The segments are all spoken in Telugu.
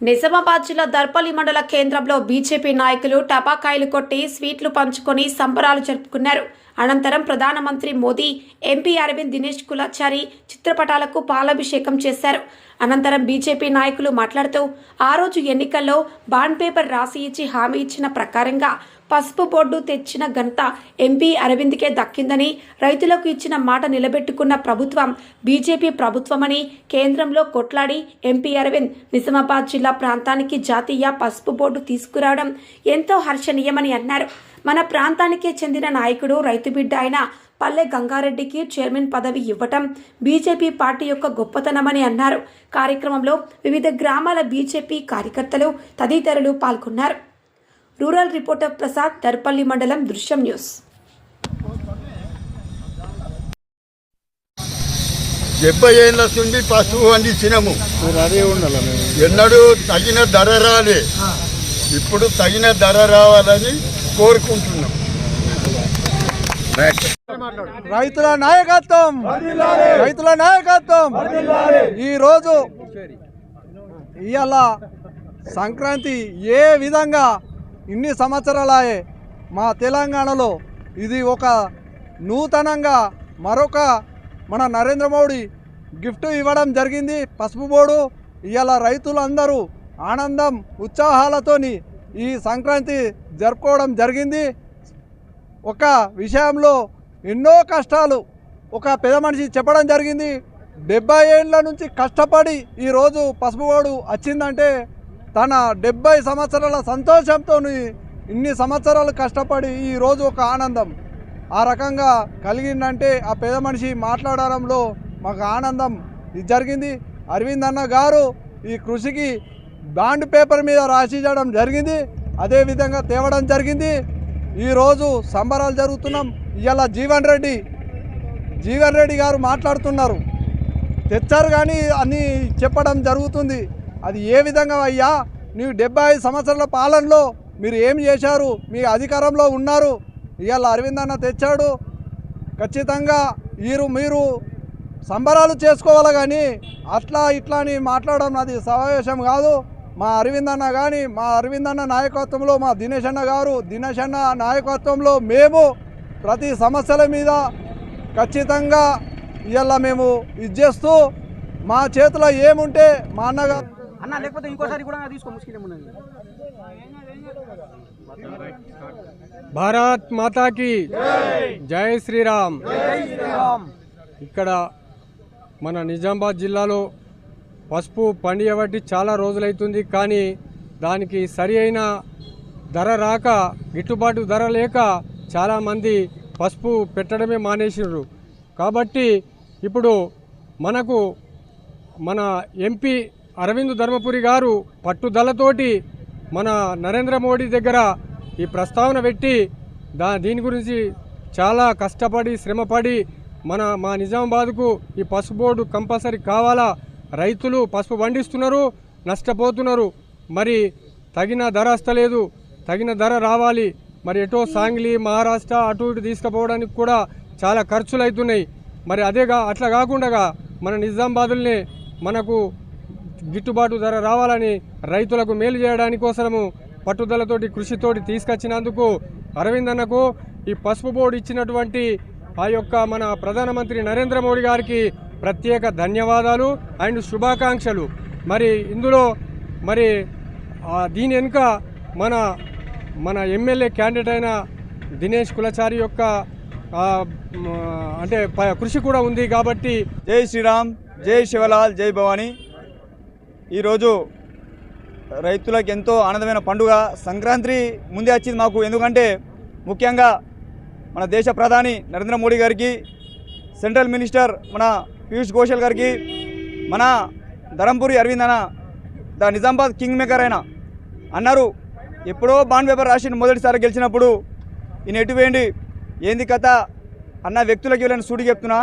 నిజామాబాద్ జిల్లా దర్పల్లి మండల కేంద్రంలో బీజేపీ నాయకులు టపాకాయలు కొట్టి స్వీట్లు పంచుకొని సంబరాలు జరుపుకున్నారు. అనంతరం ప్రధానమంత్రి మోదీ ఎంపీ అరవింద్ దినేష్ కులాచారి చిత్రపటాలకు పాలాభిషేకం చేశారు. అనంతరం బీజేపీ నాయకులు మాట్లాడుతూ ఆ రోజు ఎన్నికల్లో బాండ్ పేపర్ రాసి ఇచ్చి హామీ ఇచ్చిన ప్రకారంగా పసుపు బోర్డు తెచ్చిన ఘనత ఎంపీ అరవింద్కే దక్కిందని రైతులకు ఇచ్చిన మాట నిలబెట్టుకున్న ప్రభుత్వం బీజేపీ ప్రభుత్వమని కేంద్రంలో కొట్లాడి ఎంపీ అరవింద్ నిజామాబాద్ జిల్లా ప్రాంతానికి జాతీయ పసుపు బోర్డు తీసుకురావడం ఎంతో హర్షణీయమని అన్నారు. మన ప్రాంతానికే చెందిన నాయకుడు రైతు బిడ్డ అయిన పల్లె గంగారెడ్డికి చైర్మన్ పదవి ఇవ్వటం బీజేపీ పార్టీ యొక్క గొప్పతనమని అన్నారు. కార్యక్రమంలో వివిధ గ్రామాల బీజేపీ కార్యకర్తలు తదితరులు పాల్గొన్నారు. రూరల్ రిపోర్టర్ ప్రసాద్ దర్పల్లి మండలం దృశ్యం న్యూస్. డెబ్బై ఏళ్ళ నుండి పశువు అందించినాము. ఎన్నడూ తగిన ధర రాలే. ఇప్పుడు తగిన ధర రావాలని కోరుకుంటున్నాం. రైతుల నాయకత్వం. రైతుల నాయకత్వం. ఈ రోజు ఇవాళ సంక్రాంతి ఏ విధంగా ఇన్ని సంవత్సరాలాయే మా తెలంగాణలో ఇది ఒక నూతనంగా మరొక మన నరేంద్ర మోడీ గిఫ్ట్ ఇవ్వడం జరిగింది. పసుపు బోర్డు. ఇవాళ రైతులందరూ ఆనందం ఉత్సాహాలతోని ఈ సంక్రాంతి జరుపుకోవడం జరిగింది. ఒక విషయంలో ఎన్నో కష్టాలు ఒక పెద్ద మనిషి చెప్పడం జరిగింది. డెబ్బై ఏళ్ళ నుంచి కష్టపడి ఈరోజు పసుపువాడు వచ్చిందంటే తన డెబ్బై సంవత్సరాల సంతోషంతో ఇన్ని సంవత్సరాలు కష్టపడి ఈరోజు ఒక ఆనందం. ఆ రకంగా కలిగిందంటే ఆ పెద్ద మనిషి మాట్లాడడంలో మాకు ఆనందం. ఇది జరిగింది. అరవింద్ అన్న గారు ఈ కృషికి బాండ్ పేపర్ మీద రాసి చేయడం జరిగింది. అదేవిధంగా తేవడం జరిగింది. ఈరోజు సంబరాలు జరుగుతున్నాం. ఇవాళ జీవన్ రెడ్డి జీవన్ రెడ్డి గారు మాట్లాడుతున్నారు. తెచ్చారు కానీ అని చెప్పడం జరుగుతుంది. అది ఏ విధంగా అయ్యా? నీవు డెబ్బై ఐదు సంవత్సరాల పాలనలో మీరు ఏం చేశారు? మీ అధికారంలో ఉన్నారు. ఇవాళ అరవింద్ అన్న తెచ్చాడు. ఖచ్చితంగా మీరు మీరు సంబరాలు చేసుకోవాలి కానీ అట్లా ఇట్లా అని మాట్లాడడం అది సమావేశం కాదు. మా అరవింద్ అన్న కానీ మా అరవింద్ అన్న నాయకత్వంలో మా దినేష్ అన్న గారు దినేష్ అన్న నాయకత్వంలో మేము ప్రతి సమస్యల మీద ఖచ్చితంగా ఇవాళ మేము ఇది చేస్తూ మా చేతిలో ఏముంటే మా అన్నగారు అన్న లేకపోతే ఇంకోసారి కూడా తీసుకో భారత్ మాతాకి జై శ్రీరామ్. ఇక్కడ మన నిజామాబాద్ జిల్లాలో పసుపు పండియబట్టి చాలా రోజులైతుంది కానీ దానికి సరి అయిన ధర రాక గిట్టుబాటు ధర లేక చాలామంది పసుపు పెట్టడమే మానేసినారు కాబట్టి ఇప్పుడు మనకు మన ఎంపీ అరవింద్ ధర్మపురి గారు పట్టుదలతోటి మన నరేంద్ర మోడీ దగ్గర ఈ ప్రస్తావన పెట్టి దా దీని గురించి చాలా కష్టపడి శ్రమపడి మన మా నిజామాబాద్కు ఈ పసుపు బోర్డు కంపల్సరీ కావాలా? రైతులు పసుపు పండిస్తున్నారు నష్టపోతున్నారు. మరి తగిన ధర వస్తలేదు. తగిన ధర రావాలి. మరి ఎటో సాంగ్లీ మహారాష్ట్ర అటు ఇటు తీసుకుపోవడానికి కూడా చాలా ఖర్చులు అవుతున్నాయి మరి అదేగా అట్లా కాకుండా మన నిజామాబాదుల్ని మనకు గిట్టుబాటు ధర రావాలని రైతులకు మేలు చేయడానికి కోసము పట్టుదలతోటి కృషితోటి తీసుకొచ్చినందుకు అరవింద్ అన్నకు ఈ పసుపు బోర్డు ఇచ్చినటువంటి ఆ యొక్క మన ప్రధానమంత్రి నరేంద్ర మోడీ గారికి ప్రత్యేక ధన్యవాదాలు అండ్ శుభాకాంక్షలు. మరి ఇందులో మరి దీని వెనుక మన మన ఎమ్మెల్యే క్యాండిడేట్ అయిన దినేష్ కులచారి యొక్క అంటే ప- కృషి కూడా ఉంది కాబట్టి జై శ్రీరామ్ జై శివలాల్ జై భవానీ. ఈరోజు రైతులకు ఎంతో ఆనందమైన పండుగ. సంక్రాంతి ముందే వచ్చింది మాకు. ఎందుకంటే ముఖ్యంగా మన దేశ ప్రధాని నరేంద్ర మోడీ గారికి సెంట్రల్ మినిస్టర్ మన పీయూష్ గోషల్ గారికి మన ధరంపురి అరవింద్ అన్న ద నిజామాబాద్ కింగ్ మేకర్ అయిన అన్నారు. ఎప్పుడో బాండ్ పేపర్ రాసి మొదటిసారి గెలిచినప్పుడు. ఈయన ఎటు వేయండి. ఏంది కథ? అన్న వ్యక్తులకి వెళ్ళని సూటి చెప్తున్నా.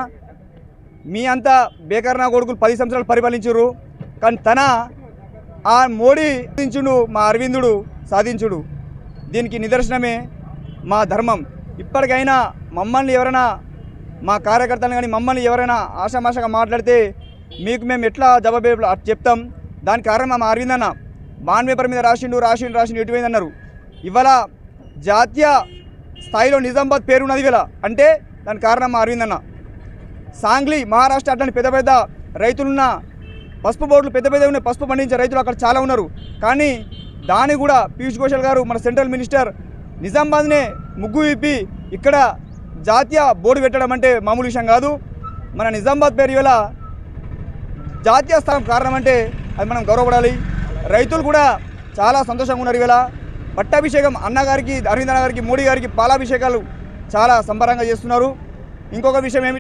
మీ అంతా బేకర్నా కొడుకులు పది సంవత్సరాలు పరిపాలించరు కానీ తన ఆ మోడీ సాధించుడు మా అరవిందుడు సాధించుడు. దీనికి నిదర్శనమే మా ధర్మం. ఇప్పటికైనా మమ్మల్ని ఎవరైనా మా కార్యకర్తలు కానీ మమ్మల్ని ఎవరైనా ఆషామాషగా మాట్లాడితే మీకు మేము ఎట్లా జవాబు చెప్తాం? దానికి కారణం మా అరవింద్ అన్న. బాండ్ పేపర్ మీద రాసిండు రాసిండు రాసిండు ఎటువైంది అన్నారు. ఇవాళ జాతీయ స్థాయిలో నిజామాబాద్ పేరు ఉన్నది ఇవాళ. అంటే దానికి కారణం మా అరవింద్ అన్న. సాంగ్లీ మహారాష్ట్ర అట్లాంటి పెద్ద పెద్ద రైతులున్న పసుపు బోర్డులు పెద్ద పెద్ద ఉన్న పసుపు పండించే రైతులు అక్కడ చాలా ఉన్నారు. కానీ దాన్ని కూడా పీయూష్ గోషల్ గారు మన సెంట్రల్ మినిస్టర్ నిజామాబాద్నే ముగ్గు విప్పి ఇక్కడ జాతీయ బోర్డు పెట్టడం అంటే మామూలు విషయం కాదు. మన నిజామాబాద్ పేరు ఇవాళ జాతీయ స్థానం కారణం అంటే అది మనం గౌరవపడాలి. రైతులు కూడా చాలా సంతోషంగా ఉన్నారు ఇవాళ. పట్టాభిషేకం అన్నగారికి అరవింద్ గారికి మోడీ గారికి పాలాభిషేకాలు చాలా సంబరంగా చేస్తున్నారు. ఇంకొక విషయం ఏమి